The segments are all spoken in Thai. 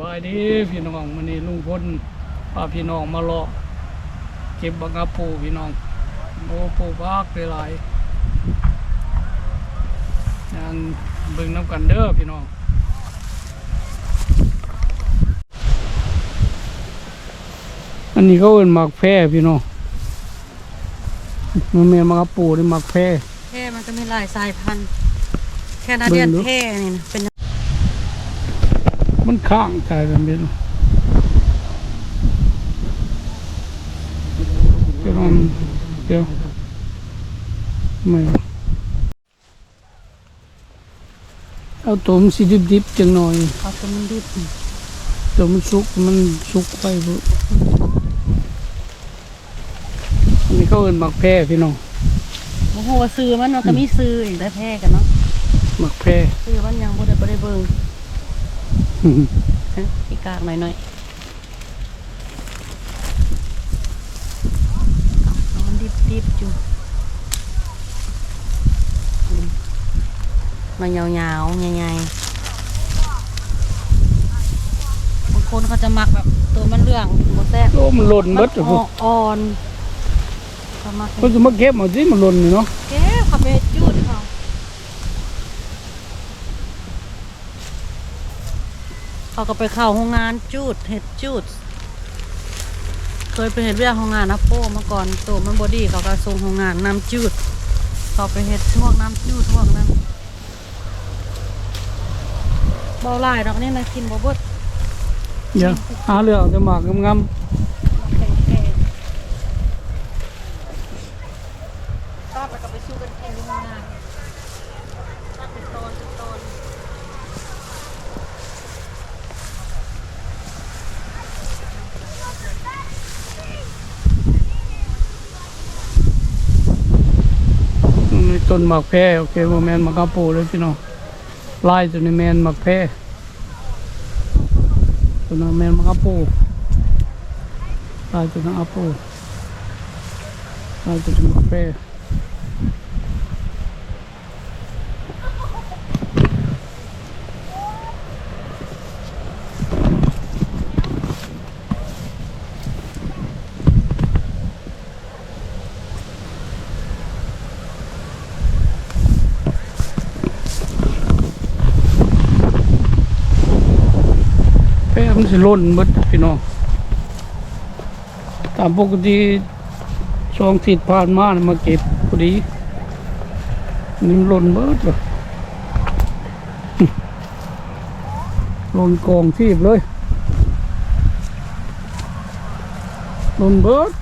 บายดีพี่น้องมันนี้ลุงพลพาพี่น้องมาเลาะเก็บบังกะปูพี่น้องโอ้ปูบากหลายๆงานเบิ่งน้ำกันเด้อพี่น้องอันนี้เขาเอิ้นหมักแพร่พี่น้องมันแม่นหมักกะปูนี่หมักแพร่แค่มันก็มีหลายสายพันธุ์แค่นาเดียนเบิ่งดูแค่นี่นะเป็น มันข้างกายกันเป็นเดี๋ยวมันเดี๋ยวไม่เอาตัวมันสิดิบๆจังหน่อยเขาตัวมันดิบตัวมันสุกมันสุกไปบุอันนี้เขาเอินหมักแพร่พี่น้องโอ้โหซื้อมันเนาะก็มีซื้ออีกได้แพ้กันเนาะหมักแพร่ซื้อมันยังบ่ได้บ่ได้เบิ่ง ฮะอีกกากหน่อยหน่อยเอามันดิบดิบอยู่อืมมันยาวๆใหญ่ๆบางคนเขาจะหมักแบบตัวมันเหลืองบ่แซ่บโอ้มันหล่นหมดมันอ่อนเขาหมักเขาจะมาเก็บเอาสิมันหล่นนี่เนาะแก้วเขาไปจูด เขาก็ไปเข้าโรงงานจูดเห็ดจูด เคยไปเห็ดเรื่องโรงงานนะโป้มาก่อนตัวมันบอดี้เขาก็ส่งโรงงานน้ำจูดเขาไปเห็ดพวงน้ำจูดพวงนั้นเบาหลายดอกนี่นะกินบ่เบิดเดี๋ยวหาเรื่องจะหมากงาม แข็งๆป้าไปก็ไปสู้กันเองโรงงานป้าเป็นตอนเป็นตอน ๆมี ต้นหมักแพร่โอเคโมแมนหมักกะปูเลยพี่น้องลายตัวนี้แมนหมักแพร่ตัวนั้นแมนมักกะปูลายตัวนั้นอะปูลายตัวนี้หมักแพร่ สิล่นมดพี่น้อง ตามปกติช่วงทิศผ่านมานี่มาเก็บพอดีนี่มล่นมดเลยลนกองทีบเลยลนเบิด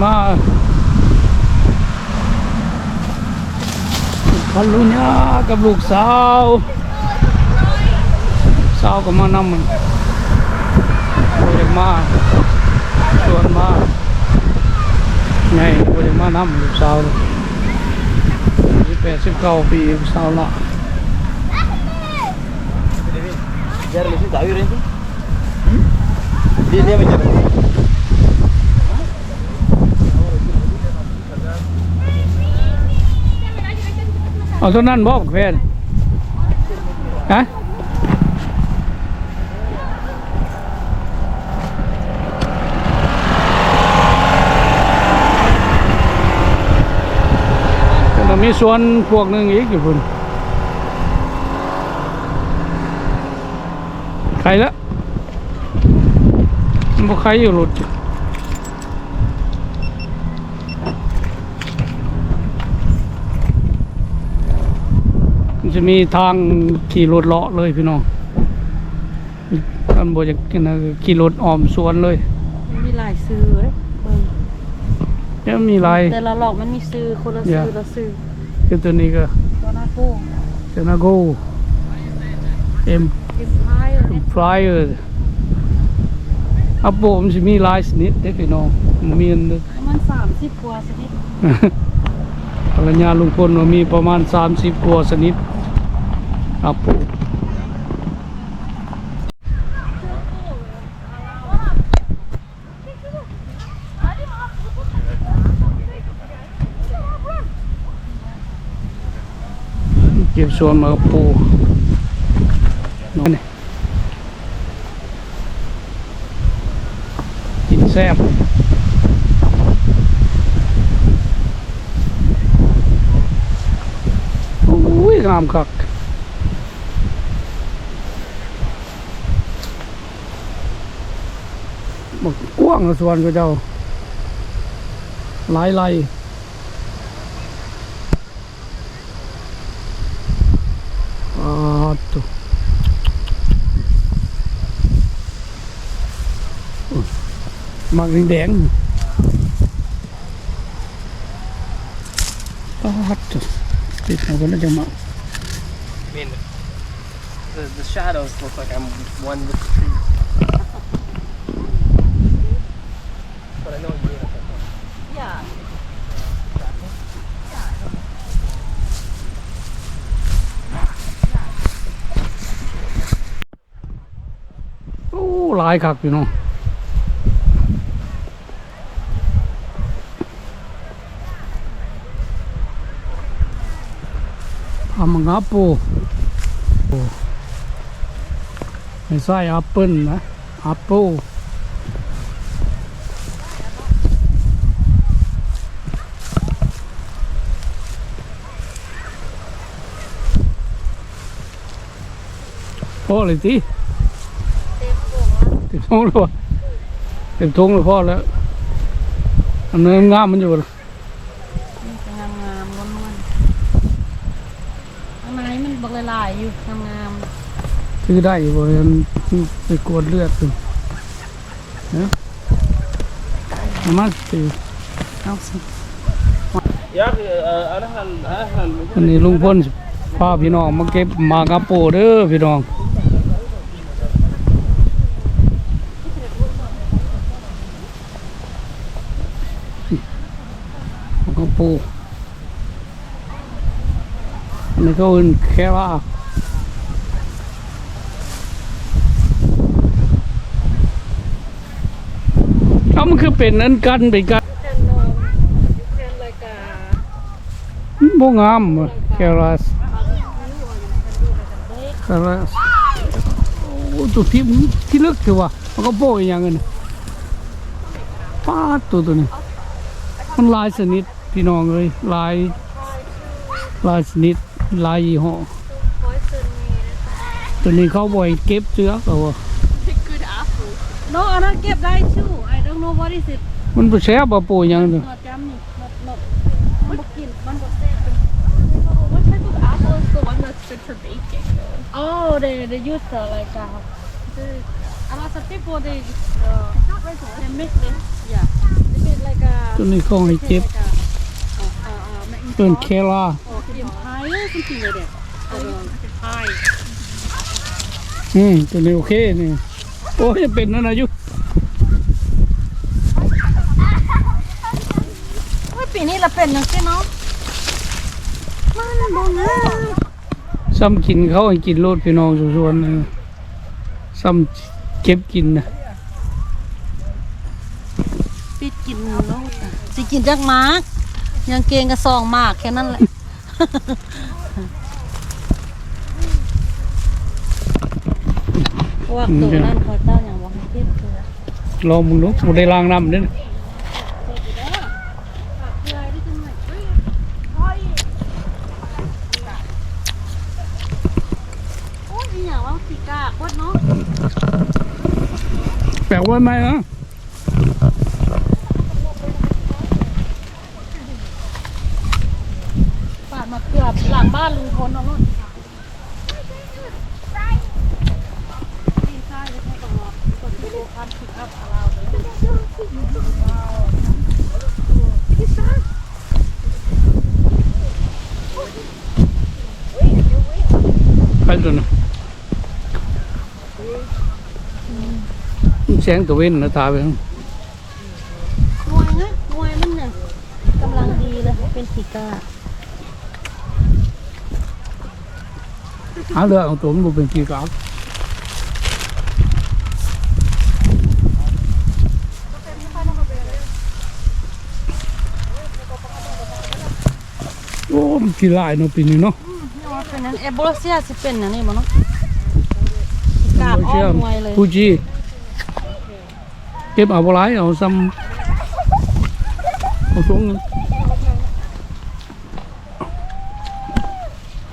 นี่มาพันลุญากับลูกสาวสาวก็มานำมันโอ้ยมาชวนมาไงโอ้ยมานำลูกสาวสิบแปดสิบเก้าปีลูกสาวละ Biar lebih tahu itu. Dia dia macam เอาเท่านั้นบอกแฟนฮะแต่มีส่วนพวกหนึ่งอีกอยู่พุ่นใครละมันบ่ใครอยู่หลุด จะมีทางขี่รถเลาะเลยพี่น้องท่านบอกจะกินนะขี่รถออมสวนเลยมันมีหลายซื้อเลยเบิ่งแล้วมีหลายแต่ละหลอกมันมีซื้อคนละซื้อ Yeah. ละซื้อคือตัวนี้ก็ตัวหน้าโป้งเจนาโกเอ็มกินท้ายเลยเนี่ยฟลายเออร์อัปโปมันจะมีหลายชนิดเด้อพี่น้องมันมีอันประมาณสามสิบกว่าชนิดภรรยาลุงพลว่ามีประมาณ 30กว่าชนิด เอาปูเก็บส่วนมาปูนี่กินแซ่บอุ้ยงามครับ อกกว้างนะสวนก็เจ้า หลายไร่อ่าตุโอ้ยมักแดงๆปาดตุติดเอาคนละจังมา I mean, the, the shadows look like I'm one with the trees. but I know you mean it. อย่า โอ้หลายคักอยู่เนาะทำมังคับปูโอ้ไม่ใช่แอปเปิ้ลนะแอปเปิ้ลพอเลยที เต็มท้องเลยวะเต็มท้องเลยพ่อแล้วอันนั้นงามมันอยู่หรอมันงามล้วนๆข้างมันบักหลายๆอยู่งามๆซื้อได้อยู่บ่มันไปกวนเลือดอยู่นะมาสิเอาสิอันนี้ลุงพ่นพาพี่น้องมาเก็บมากระโปเด้อพี่น้อง มันนี้ก็อื่นแค่ว่าเอามันคือเป็นนั้นกันเป็นกันแคนนมแคนรายการบ่งามแครัสแครัสโอ้ตัวที่ที่เลือกคือว่ามันก็โป้อีกอย่างเงี้ยป้าตัวตัวนี้มันลายชนิด พี่น้องเลยหลายหลายชนิดหลายยี่ห้อคอยซึนมีนะคะตัวนี้เขาบ่อยเก็บเชื้อเขาว่าโนอันนั้นเก็บได้ชู I don't know what is it มันบ่แซ่บบ่โป้อีกอย่างเด้อหนวดจำนี่หนวดหนวดมันบ่กินมันบ่แซ่บ What type of apple is the one that's good for baking? Oh they they use uh, like uh, the a lot of people they uh, they make this yeah they make like a ตัวนี้เขาให้เก็บ like a uh, uh, uh, making เป็น sauce เคลา or in pie or something like that I don't know pie อืมตัวนี้โอเคนี่ โอ้ยเป็นนั่นอายุว่าปีนี้เราเป็นจังซี่เนาะมันบ่งามซ้ำกินเขาให้กินโลดพี่น้องส่วนๆนะซ้ำเก็บกินนะปิดกินโลดอะสิกินจักหมาก ยังเกงกระซองหมากแค่นั้นแหละพวกตัวนั่นคอยเต้าอย่างว่าให้เก็บตัวลองมึงดูบ่ได้ล้างน้ำเด้อโอ้ยอีหยังว่าสิกาโคตรเนาะแปลว่าไหมนะ ปาดมาเกือบหลังบ้านลุงพลเนาะนู่นดีไซน์จะให้กับเรากดที่โล คันพิกอัพของเราเลยใครตัวน่ะแสงตะเวนนะตาไปข้าง งวยนะงวยมันเนี่ยกำลังดีเลยเป็นสีกา หาเรือเอาตัวมันบ่เป็นกี่กาวโอ้ มันกี่ลายเนาะปีนี้เนาะนี่ว่าเป็นนั้นเอโบลเซียสิเป็นอันนี้บ่เนาะกาดอ้อมหน่วยเลยฟูจิเก็บเอาบ่หลายเอาซ้ำเอาสูง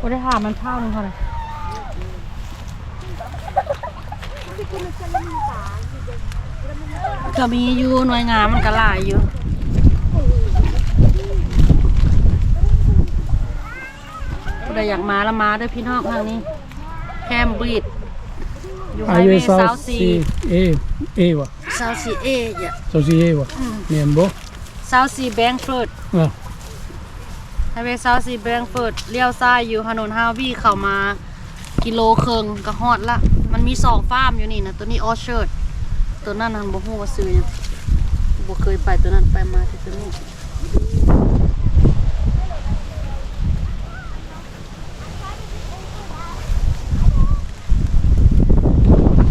บ่ได้ถามมันเท่านึงเท่าไหร่ก็มีอยู่หน่วยงานมันก็หลายอยู่ผู้ ใดอยากมาแล้วมาเด้อพี่น้องทางนี้ แคมบริดจ์อยู่ไฮไฮเวเวย์ย์เซาเซาซีซีเอเอวะเซาซีเออย่าเซาซีเอวะแม่นบ่เซาซีแบงเฟิร์ดอะไฮเวย์เซาซีแบงเฟิร์ดเลี้ยวซ้ายอยู่ถนนฮาวี่เข้ามา กิโลครึ่งก็ฮอดละ มันมีสองฟาร์มอยู่นี่นะตัวนี้ออเชิร์ดตัวนั้นนันบ่ฮู้ว่าซื้อหยังบ่เคยไปตัวนั้นไปมาแต่ตัวนี้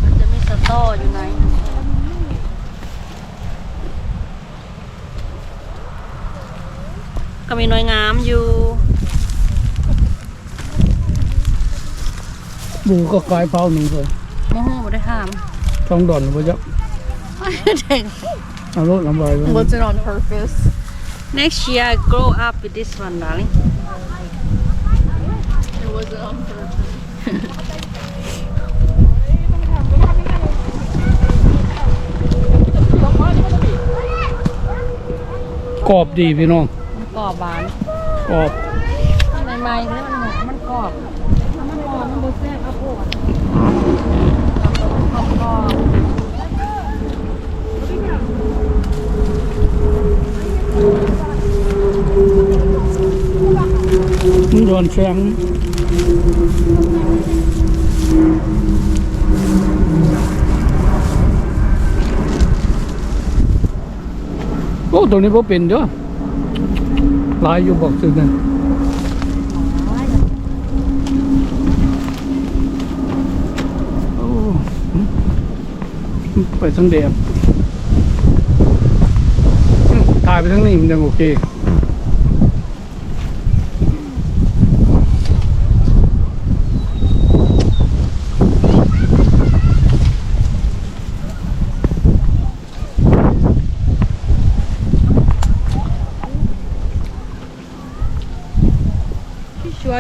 มันจะมีสตออยู่ไหน ก็ มีหน่วยงามอยู่บูก็กลายเผาหนึ่งเลยโมโหบ่ได้ถามท้องดอนบ่จ๊ะเด็กเอารถลำบากไว้ Was it on purpose? next year I grow up with this one darling It wasn't on purpose. กรอบดีพี่น้องมัน กรอบหวานกรอบใหม่ๆเนี่ยมันมันกรอบมันกรอบมันบ่แซ่บครับพวกกรอบกรอบมันโดนแข็งโอ้ตัวนี้บ่เป็นเด้อห ลายอยู่บอกสุดนะโอ้ไปทั้งแดดอืมถ่ายไปทั้งนี้มันยังโอเค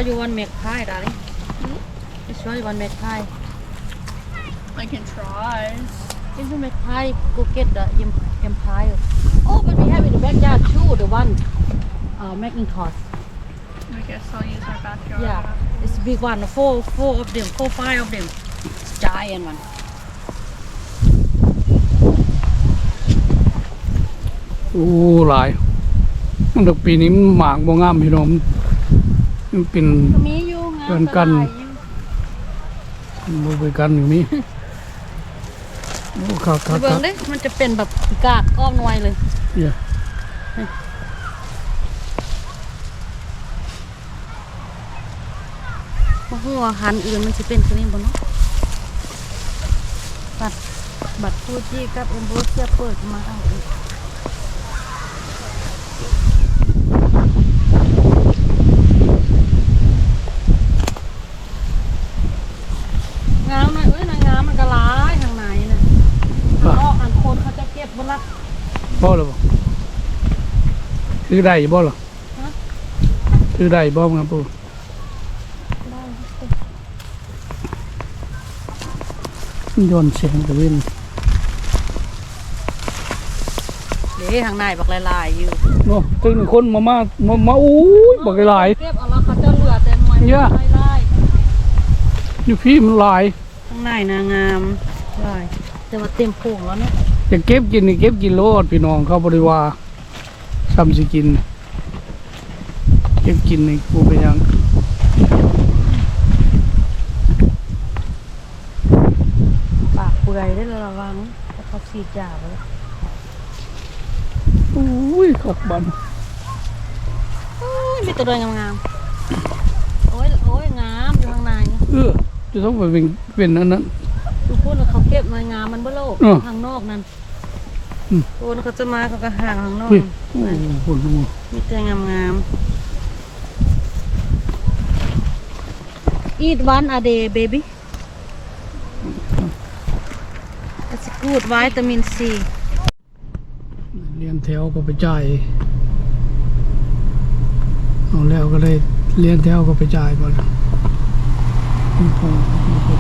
you want make pie darling พี่ชัวร์ you want make pie I can try. if you make pie go get the em empire oh but we have in the backyard too the one uh making toast I guess I'll use our backyard. Yeah, it's a big one. Four, four of them, four, five of them. It's giant one. โอ้หลาย มันดอกปีนี้มันหมากบ่งามพี่น้อง มันเป็นก็มีอยู่งามเดินกันหลายอยู่บ่ไปกันอยู่นี่โอ้คักคักเบิ่คังกเด้มันจะเป็นแบบกากก้อมหน่วยเลยเดี๋ยวบ่ฮู้ว่าหันอื่นมันสิเป็นคือนี้บ่เนาะบัตรบัตรฟูจิกับเอ็มโบเซียเปิดมาเอาอีกงามหน่อยเอ้ยนางงามมันก็หลายทางไหนน่ะทางนอกอันคนเขาจะเก็บบ่ละ บ่หรือบ่คือได้อยู่บ่ล่ะฮะคือได้บ่ครับปู่ย้อนเสียงตะเวนเดี๋ยวทางในบอกลายๆอยู่เนาะตึงคนมามามามาอู้ยบักหลายเก็บเอาแล้วเขาจะเหลือแต่หน่วยเนี่ยลายอยู่พี่มันหลายๆข้างในนางงามลายแต่ว่าเต็มโป่งแล้วเนี่ย จะเก็บกินนี่เก็บกินโลดพี่น้องเขาบริวาซ้ำสิกิน เก็บกินนี่กูไปนหยังปากเปื่อยได้แล้วระวังเพราะเขาสีดยาไปแล้วอุ้ยขับบันโอ้ยมีแตัวเดินงามๆโอ้ยโอ้ยงามอยู่ข้างในเออจะต้องไปเป็นเป็นอันนั้นดูพูดว่า เขาเก็บหนงามมันบ่โลกทางนอกนั่นโอนเขาจะมาเขาก็ห่างทางนอกโอ้โหมีแต่งามงามอีดวันอเดย์เบบี้สกูดไวตามินซีเรียนแถวก็ไปจ่ายเอาแล้วก็เลยเรียนแถวก็ไปจ่ายก่อนพออ